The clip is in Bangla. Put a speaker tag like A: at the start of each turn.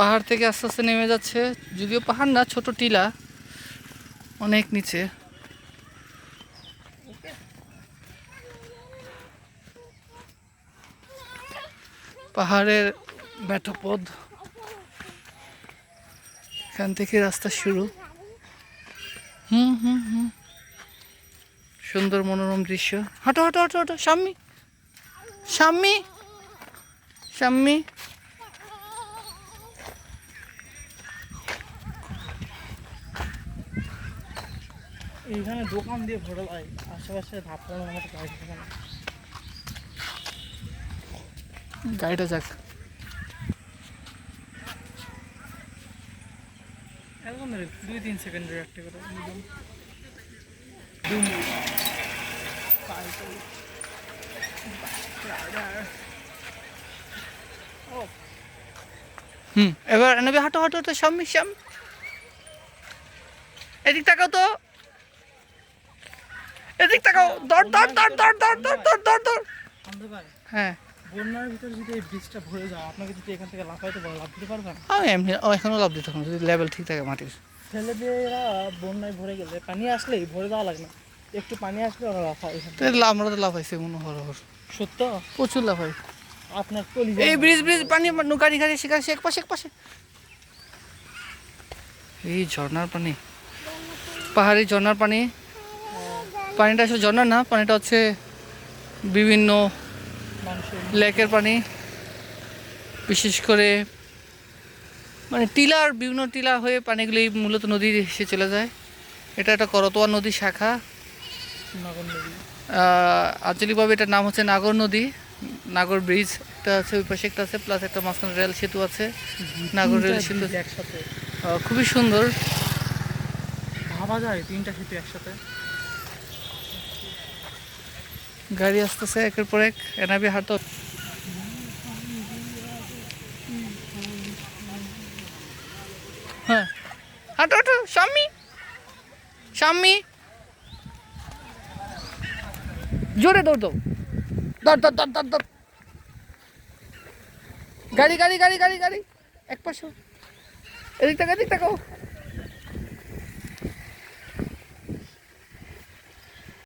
A: পাহাড় থেকে আস্তে আস্তে নেমে যাচ্ছে। যদিও পাহাড় না, ছোট টিলা। অনেক নিচে। পাহাড়ের ব্যাটপদ এখান থেকে রাস্তা শুরু। হুম হুম হুম। সুন্দর মনোরম দৃশ্য। হাঁটো হাঁটো হাঁটো হাঁটো সাম্মি সাম্মি সাম্মি
B: এইখানে দোকান দিয়ে ভরে যায় আশেপাশে ধাপ মতো গাড়ি থাকে না।
A: গাড়িটা যাক।
B: এরকম দুই তিন সেকেন্ডের একটা করে একদম
A: হুম। এবার নেবে হাঁটো হাঁটো হাঁটো সাম্মি সাম এদিক তাকাও তো। এদিক তাকাও দর দর দর দর দর দর দর দর দর হ্যাঁ।
B: বন্যার ভিতরে যদি এই ব্রিজটা ভরে যায় আপনাকে যদি এখান থেকে লাফাইতে পারে লাফ দিতে পারবেন?
A: আমি এমনি ও এখনও লাভ দিতে হবে যদি লেভেল ঠিক থাকে মাটির।
B: ছেলেমেয়েরা বন্যায় ভরে গেলে পানি আসলেই ভরে দেওয়া লাগে না। একটু পানি আসলে ওরা লাফায় এখান
A: আমরা তো লাভ হয়েছে মনে হর হর
B: সত্য?
A: প্রচুর লাভ হয়
B: আপনার কলি
A: এই ব্রিজ ব্রিজ পানি নু গাড়ি গাড়ি শিকার এক পাশে এক পাশে এই ঝর্ণার পানি। পাহাড়ি ঝর্ণার পানি। পানিটা আসলে ঝর্ণা না পানিটা হচ্ছে বিভিন্ন লেকের পানি। বিশেষ করে মানে টিলার বিভিন্ন টিলা হয়ে পানিগুলি মূলত নদী এসে চলে যায়। এটা একটা করতোয়া নদী শাখা।
B: নগর নদী।
A: আহ, আঞ্চলিকভাবে এটার নাম হচ্ছে নাগর নদী। নাগর ব্রিজ একটা আছে ওই পাশে একটা আছে প্লাস একটা মাঝখানে রেল সেতু আছে। নাগর রেল সেতু।
B: একসাথে।
A: খুবই সুন্দর।
B: ভাবা যায় তিনটা সেতু একসাথে।
A: গাড়ি আসতেছে, একের পর এক এনাবি হাঁটো। হ্যাঁ। হাঁটো হাঁটো, স্বামী। স্বামী। জোরে দৌড় দাও দর দর দর দর দর গাড়ি গাড়ি গাড়ি গাড়ি গাড়ি। এক পাশে এদিক টাকা এদিক